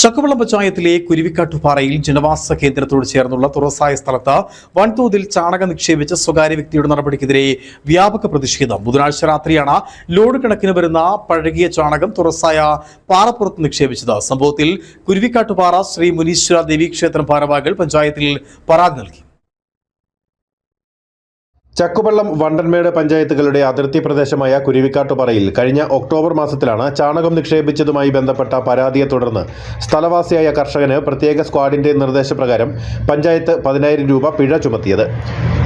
ചക്കവള്ളം പഞ്ചായത്തിലെ കുരുവിക്കാട്ടുപാറയിൽ ജനവാസ കേന്ദ്രത്തോട് ചേർന്നുള്ള തുറസായ സ്ഥലത്ത് വൻതോതിൽ ചാണകം നിക്ഷേപിച്ച സ്വകാര്യ വ്യക്തിയുടെ നടപടിക്കെതിരെ വ്യാപക പ്രതിഷേധം. ബുധനാഴ്ച രാത്രിയാണ് ലോഡ് കണക്കിന് വരുന്ന പഴകിയ ചാണകം തുറസായ പാറപ്പുറത്ത് നിക്ഷേപിച്ചത്. സംഭവത്തിൽ കുരുവിക്കാട്ടുപാറ ശ്രീ മുനീശ്വര ദേവീക്ഷേത്രം ഭാരവാഹികൾ പഞ്ചായത്തിൽ പരാതി നൽകി. ചക്കുവള്ളം വണ്ടൻമേട് പഞ്ചായത്തുകളുടെ അതിർത്തി പ്രദേശമായ കുരുവിക്കാട്ടുപാറയിൽ കഴിഞ്ഞ ഒക്ടോബർ മാസത്തിലാണ് ചാണകം നിക്ഷേപിച്ചതുമായി ബന്ധപ്പെട്ട പരാതിയെ തുടർന്ന് സ്ഥലവാസിയായ കർഷകന് പ്രത്യേക സ്ക്വാഡിന്റെ നിർദ്ദേശപ്രകാരം പഞ്ചായത്ത് പതിനായിരം രൂപ പിഴ ചുമത്തിയത്.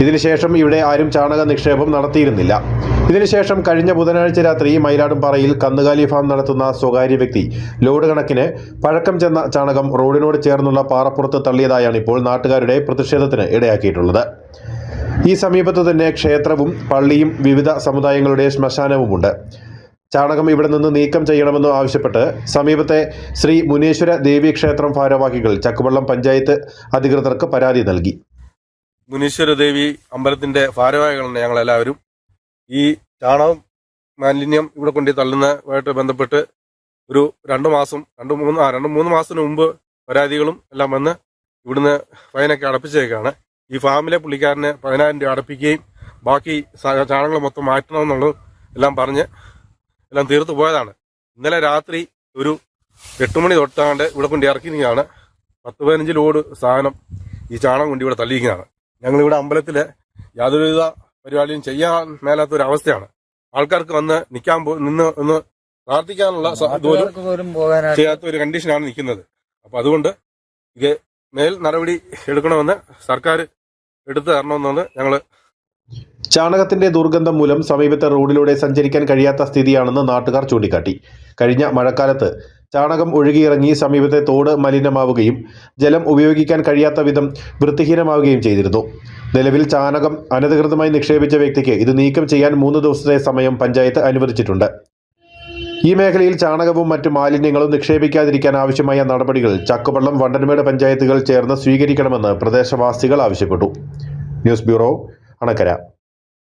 ഇതിനുശേഷം ഇവിടെ ആരും ചാണക നിക്ഷേപം നടത്തിയിരുന്നില്ല. ഇതിനുശേഷം കഴിഞ്ഞ ബുധനാഴ്ച രാത്രി മയിലാടുംപാറയിൽ കന്നുകാലി ഫാം നടത്തുന്ന സ്വകാര്യ വ്യക്തി ലോഡ് കണക്കിന് പഴക്കം ചെന്ന ചാണകം റോഡിനോട് ചേർന്നുള്ള പാറപ്പുറത്ത് തള്ളിയതായാണ് ഇപ്പോൾ നാട്ടുകാരുടെ പ്രതിഷേധത്തിന് ഇടയാക്കിയിട്ടുള്ളത്. ഈ സമീപത്ത് തന്നെ ക്ഷേത്രവും പള്ളിയും വിവിധ സമുദായങ്ങളുടെ ശ്മശാനവുമുണ്ട്. ചാണകം ഇവിടെ നിന്ന് നീക്കം ചെയ്യണമെന്ന് ആവശ്യപ്പെട്ട് സമീപത്തെ ശ്രീ മുനീശ്വര ദേവി ക്ഷേത്രം ഭാരവാഹികൾ ചക്കുവള്ളം പഞ്ചായത്ത് അധികൃതർക്ക് പരാതി നൽകി. മുനീശ്വര ദേവി അമ്പലത്തിന്റെ ഭാരവാഹികളാണ് ഞങ്ങളെല്ലാവരും. ഈ ചാണകം മാലിന്യം ഇവിടെ കൊണ്ടു തള്ളുന്നതുമായിട്ട് ബന്ധപ്പെട്ട് ഒരു രണ്ട് മാസം രണ്ട് മൂന്ന് ആ രണ്ട് മൂന്ന് മാസത്തിന് മുമ്പ് പരാതികളും എല്ലാം വന്ന് ഇവിടുന്ന് ഫൈനൊക്കെ അടപ്പിച്ചേക്കാണ്. ഈ ഫാമിലെ പുള്ളിക്കാരന് പതിനായിരം രൂപ അടപ്പിക്കുകയും ബാക്കി ചാണകങ്ങൾ മൊത്തം മാറ്റണമെന്നുള്ളത് എല്ലാം പറഞ്ഞ് എല്ലാം തീർത്തു പോയതാണ്. ഇന്നലെ രാത്രി ഒരു എട്ട് മണി തൊട്ടാണ്ട് ഇവിടെ കൊണ്ട് ഇറക്കിയിരിക്കുകയാണ്. പത്ത് പതിനഞ്ച് ലോഡ് സാധനം ഈ ചാണകം കൊണ്ട് ഇവിടെ തള്ളിയിരിക്കുന്നതാണ് ഞങ്ങളിവിടെ അമ്പലത്തിൽ യാതൊരുവിധ പരിപാടിയും ചെയ്യാൻ മേലാത്ത ഒരു അവസ്ഥയാണ്. ആൾക്കാർക്ക് വന്ന് നിൽക്കാൻ നിന്ന് ഒന്ന് പ്രാർത്ഥിക്കാനുള്ള ചെയ്യാത്ത ഒരു കണ്ടീഷനാണ് നിൽക്കുന്നത്. അപ്പൊ അതുകൊണ്ട് ഇത് മേൽ നടപടി എടുക്കണമെന്ന് സർക്കാർ എടുത്തു തരണമെന്നാണ് ഞങ്ങൾ ചാണകത്തിന്റെ ദുർഗന്ധം മൂലം സമീപത്തെ റോഡിലൂടെ സഞ്ചരിക്കാൻ കഴിയാത്ത സ്ഥിതിയാണെന്ന് നാട്ടുകാർ ചൂണ്ടിക്കാട്ടി. കഴിഞ്ഞ മഴക്കാലത്ത് ചാണകം ഒഴുകിയിറങ്ങി സമീപത്തെ തോട് മലിനമാവുകയും ജലം ഉപയോഗിക്കാൻ കഴിയാത്ത വിധം വൃത്തിഹീനമാവുകയും ചെയ്തിരുന്നു. നിലവിൽ ചാണകം അനധികൃതമായി നിക്ഷേപിച്ച വ്യക്തിക്ക് ഇത് നീക്കം ചെയ്യാൻ മൂന്ന് ദിവസത്തെ സമയം പഞ്ചായത്ത് അനുവദിച്ചിട്ടുണ്ട്. ഈ മേഖലയിൽ ചാണകവും മറ്റ് മാലിന്യങ്ങളും നിക്ഷേപിക്കാതിരിക്കാൻ ആവശ്യമായ നടപടികൾ ചക്കുപള്ളം വണ്ടൻമേട് പഞ്ചായത്തുകൾ ചേർന്ന് സ്വീകരിക്കണമെന്ന് പ്രദേശവാസികൾ ആവശ്യപ്പെട്ടു. News bureau Anakkara.